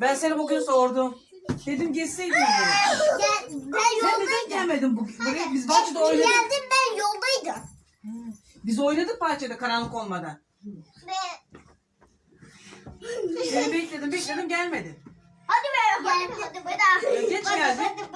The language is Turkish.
Ben seni bugün sordum. Dedim geçseydin dedim. Gel, ben Sen neden yoldaydım. gelmedin bu- buraya? Biz bahçede oynadık. Geldim ben yoldaydım. Hmm. Biz oynadık bahçede karanlık olmadan. Ve Seni bekledim bekledim gelmedin. hadi be hadi hadi hadi. Ya geç Hadi, geldin. hadi.